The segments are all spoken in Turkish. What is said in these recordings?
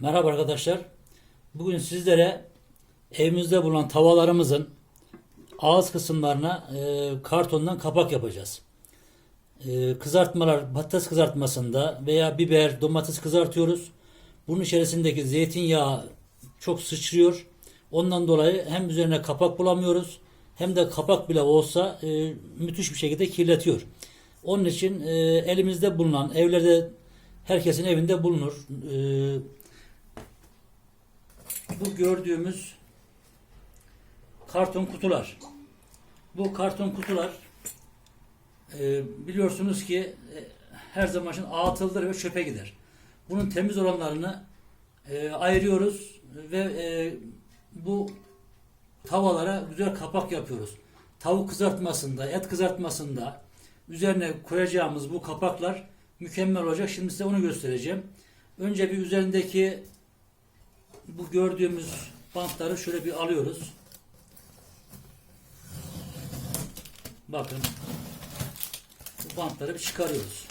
Merhaba arkadaşlar. Bugün sizlere evimizde bulunan tavalarımızın ağız kısımlarına e, kartondan kapak yapacağız. E, kızartmalar, patates kızartmasında veya biber, domates kızartıyoruz. Bunun içerisindeki zeytinyağı çok sıçrıyor. Ondan dolayı hem üzerine kapak bulamıyoruz hem de kapak bile olsa e, müthiş bir şekilde kirletiyor. Onun için e, elimizde bulunan, evlerde herkesin evinde bulunur. E, bu gördüğümüz karton kutular. Bu karton kutular e, biliyorsunuz ki e, her zaman için atılır ve çöpe gider. Bunun temiz olanlarını e, ayırıyoruz ve e, bu tavalara güzel kapak yapıyoruz. Tavuk kızartmasında, et kızartmasında üzerine koyacağımız bu kapaklar mükemmel olacak. Şimdi size onu göstereceğim. Önce bir üzerindeki bu gördüğümüz bantları şöyle bir alıyoruz. Bakın. Bu bantları bir çıkarıyoruz.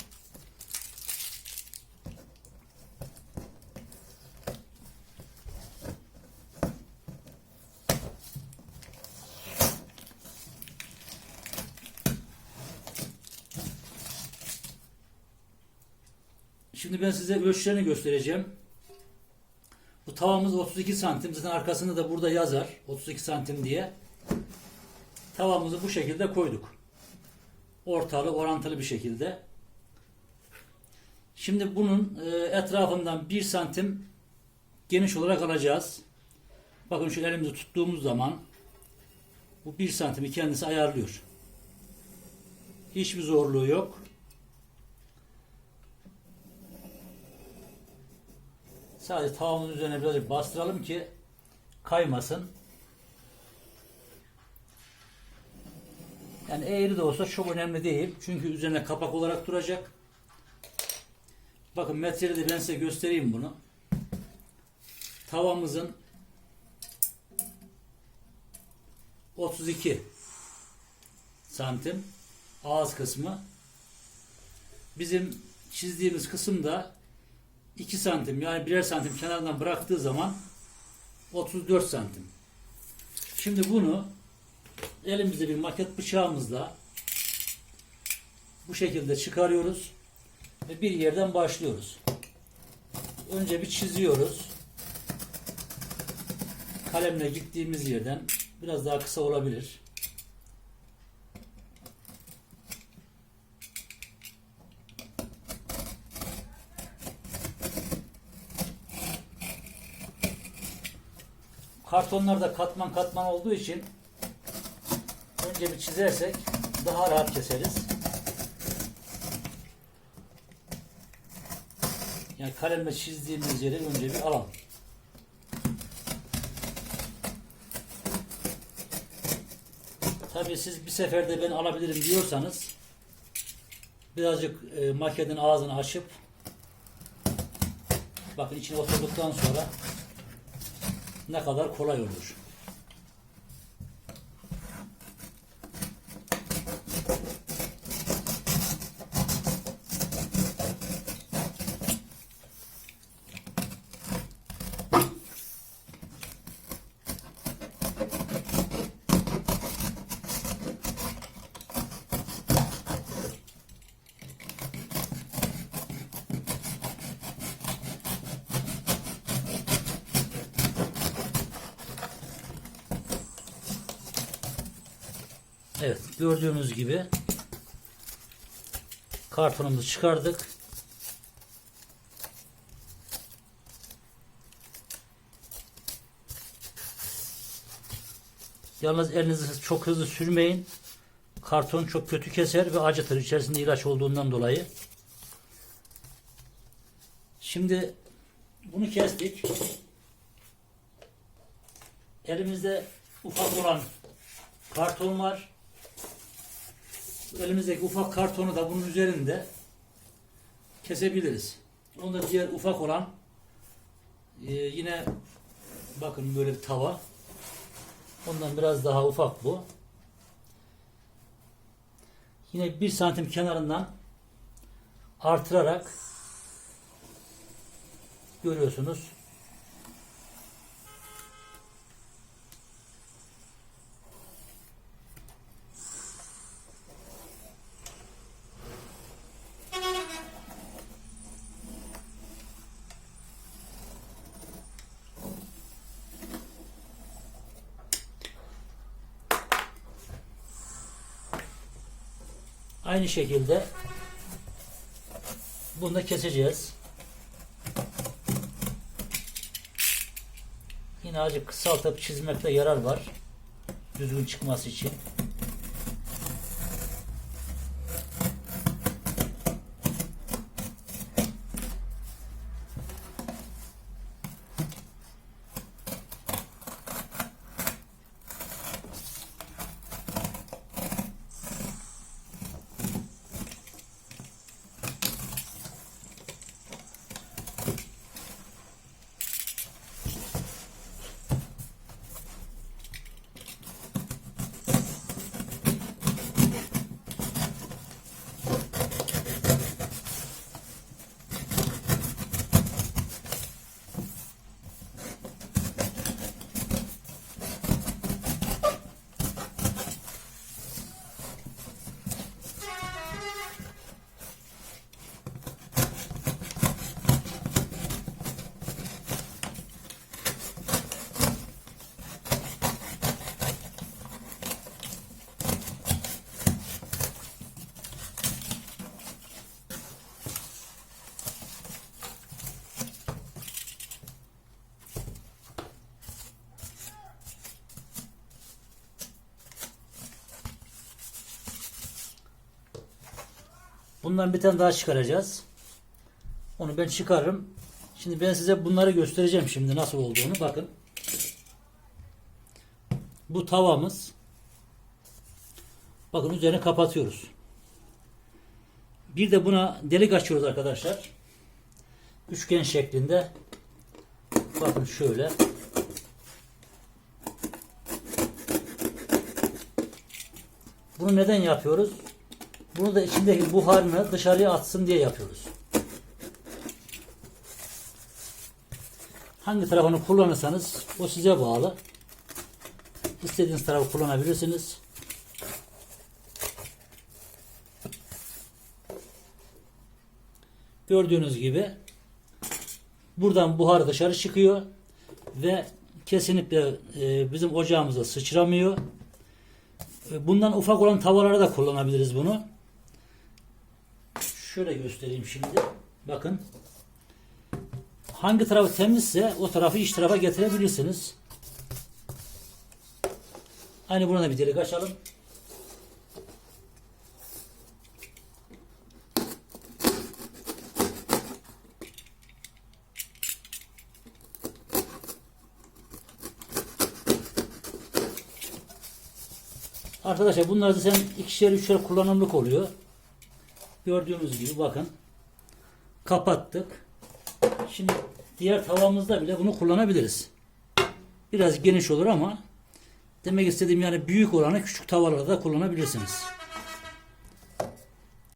Şimdi ben size ölçülerini göstereceğim. Tavamız 32 santim. Zaten arkasında da burada yazar 32 santim diye. Tavamızı bu şekilde koyduk. Ortalı, orantılı bir şekilde. Şimdi bunun e, etrafından 1 santim geniş olarak alacağız. Bakın şu elimizi tuttuğumuz zaman bu 1 santimi kendisi ayarlıyor. Hiçbir zorluğu yok. Sadece tavamın üzerine birazcık bastıralım ki kaymasın. Yani eğri de olsa çok önemli değil. Çünkü üzerine kapak olarak duracak. Bakın metreyi de ben size göstereyim bunu. Tavamızın 32 santim ağız kısmı. Bizim çizdiğimiz kısım da 2 santim yani birer santim kenardan bıraktığı zaman 34 santim. Şimdi bunu elimizde bir maket bıçağımızla bu şekilde çıkarıyoruz ve bir yerden başlıyoruz. Önce bir çiziyoruz. Kalemle gittiğimiz yerden biraz daha kısa olabilir. Kartonlarda katman katman olduğu için önce bir çizersek daha rahat keseriz. Yani kalemle çizdiğimiz yeri önce bir alalım. Tabii siz bir seferde ben alabilirim diyorsanız birazcık e, maketin ağzını açıp bakın içine oturduktan sonra ne kadar kolay olur. Evet gördüğünüz gibi kartonumuzu çıkardık. Yalnız elinizi çok hızlı sürmeyin. Karton çok kötü keser ve acıtır içerisinde ilaç olduğundan dolayı. Şimdi bunu kestik. Elimizde ufak olan karton var. Elimizdeki ufak kartonu da bunun üzerinde kesebiliriz. Onda diğer ufak olan e, yine bakın böyle bir tava. Ondan biraz daha ufak bu. Yine bir santim kenarından artırarak görüyorsunuz Aynı şekilde bunu da keseceğiz. Yine azıcık kısaltıp çizmekte yarar var. Düzgün çıkması için. Bundan bir tane daha çıkaracağız. Onu ben çıkarırım. Şimdi ben size bunları göstereceğim şimdi nasıl olduğunu. Bakın. Bu tavamız. Bakın üzerine kapatıyoruz. Bir de buna delik açıyoruz arkadaşlar. Üçgen şeklinde. Bakın şöyle. Bunu neden yapıyoruz? Bunu da içindeki buharını dışarıya atsın diye yapıyoruz. Hangi tarafını kullanırsanız o size bağlı. İstediğiniz tarafı kullanabilirsiniz. Gördüğünüz gibi buradan buhar dışarı çıkıyor ve kesinlikle e, bizim ocağımıza sıçramıyor. E, Bundan ufak olan tavalara da kullanabiliriz bunu. Şöyle göstereyim şimdi. Bakın. Hangi tarafı temizse o tarafı iç tarafa getirebilirsiniz. Aynı buna da bir delik açalım. Arkadaşlar bunlar zaten ikişer üçer kullanımlık oluyor. Gördüğünüz gibi bakın. Kapattık. Şimdi diğer tavamızda bile bunu kullanabiliriz. Biraz geniş olur ama demek istediğim yani büyük olanı küçük tavalarda da kullanabilirsiniz.